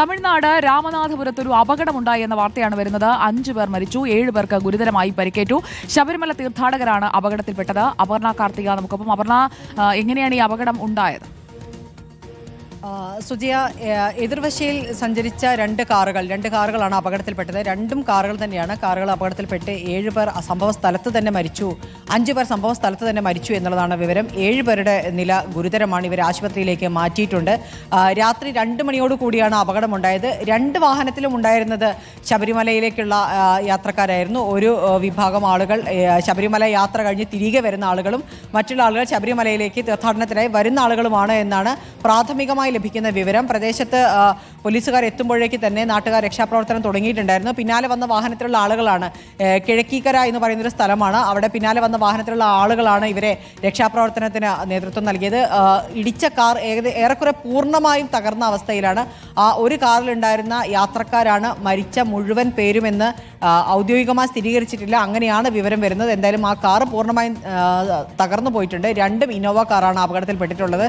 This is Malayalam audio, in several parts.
തമിഴ്നാട് രാമനാഥപുരത്ത് ഒരു അപകടമുണ്ടായി എന്ന വാർത്തയാണ് വരുന്നത്. അഞ്ചു പേർ മരിച്ചു ഏഴ് പേർക്ക് ഗുരുതരമായി പരിക്കേറ്റു. ശബരിമല തീർത്ഥാടകരാണ് അപകടത്തിൽപ്പെട്ടത്. അപർണ കാർത്തിക നമുക്കൊപ്പം. അപർണ എങ്ങനെയാണ് ഈ അപകടം ഉണ്ടായത്? സുജിയ എതിർവശയിൽ സഞ്ചരിച്ച രണ്ട് കാറുകൾ രണ്ട് കാറുകളാണ് അപകടത്തിൽപ്പെട്ടത്. രണ്ടും കാറുകൾ തന്നെയാണ്. കാറുകൾ അപകടത്തിൽപ്പെട്ട് ഏഴ് പേർ ആ സംഭവ സ്ഥലത്ത് തന്നെ മരിച്ചു. അഞ്ച് പേർ സംഭവ സ്ഥലത്ത് തന്നെ മരിച്ചു എന്നുള്ളതാണ് വിവരം. ഏഴ് പേരുടെ നില ഗുരുതരമാണ്. ഇവർ ആശുപത്രിയിലേക്ക് മാറ്റിയിട്ടുണ്ട്. രാത്രി രണ്ട് മണിയോട് കൂടിയാണ് അപകടമുണ്ടായത്. രണ്ട് വാഹനത്തിലും ഉണ്ടായിരുന്നത് ശബരിമലയിലേക്കുള്ള യാത്രക്കാരായിരുന്നു. ഒരു വിഭാഗം ആളുകൾ ശബരിമല യാത്ര കഴിഞ്ഞ് തിരികെ വരുന്ന ആളുകളും മറ്റുള്ള ആളുകൾ ശബരിമലയിലേക്ക് തീർത്ഥാടനത്തിനായി വരുന്ന ആളുകളുമാണ് എന്നാണ് പ്രാഥമികമായി ലഭിക്കുന്ന വിവരം. പ്രദേശത്ത് പോലീസുകാർ എത്തുമ്പോഴേക്ക് തന്നെ നാട്ടുകാർ രക്ഷാപ്രവർത്തനം തുടങ്ങിയിട്ടുണ്ടായിരുന്നു. പിന്നാലെ വന്ന വാഹനത്തിലുള്ള ആളുകളാണ് കിഴക്കീക്കര എന്ന് പറയുന്നൊരു സ്ഥലമാണ്. അവിടെ പിന്നാലെ വന്ന വാഹനത്തിലുള്ള ആളുകളാണ് ഇവരെ രക്ഷാപ്രവർത്തനത്തിന് നേതൃത്വം നൽകിയത്. ഇടിച്ച കാർ ഏറെക്കുറെ പൂർണമായും തകർന്ന അവസ്ഥയിലാണ്. ആ ഒരു കാറിലുണ്ടായിരുന്ന യാത്രക്കാരാണ് മരിച്ച മുഴുവൻ പേരുമെന്ന് ഔദ്യോഗികമായി സ്ഥിരീകരിച്ചിട്ടില്ല. അങ്ങനെയാണ് വിവരം വരുന്നത്. എന്തായാലും ആ കാർ പൂർണമായും തകർന്നു പോയിട്ടുണ്ട്. രണ്ടും ഇന്നോവ കാറാണ് അപകടത്തിൽപ്പെട്ടിട്ടുള്ളത്.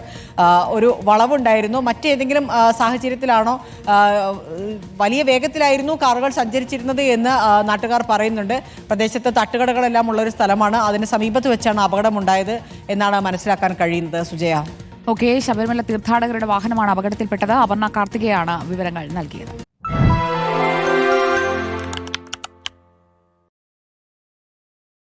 ഒരു വളവുണ്ടായിരുന്നു മറ്റേതെങ്കിലും സാഹചര്യത്തിലാണോ വലിയ വേഗത്തിലായിരുന്നു കാറുകൾ സഞ്ചരിച്ചിരുന്നത് എന്ന് നാട്ടുകാർ പറയുന്നുണ്ട്. പ്രദേശത്ത് തട്ടുകടകളെല്ലാം ഉള്ള ഒരു സ്ഥലമാണ്. അതിന് സമീപത്ത് വെച്ചാണ് അപകടമുണ്ടായത് എന്നാണ് മനസ്സിലാക്കാൻ കഴിയുന്നത്. സുജയ. ഓക്കെ ശബരിമല തീർത്ഥാടകരുടെ വാഹനമാണ് അപകടത്തിൽപ്പെട്ടത്. അപർണ കാർത്തികയാണ് വിവരങ്ങൾ നൽകിയത്.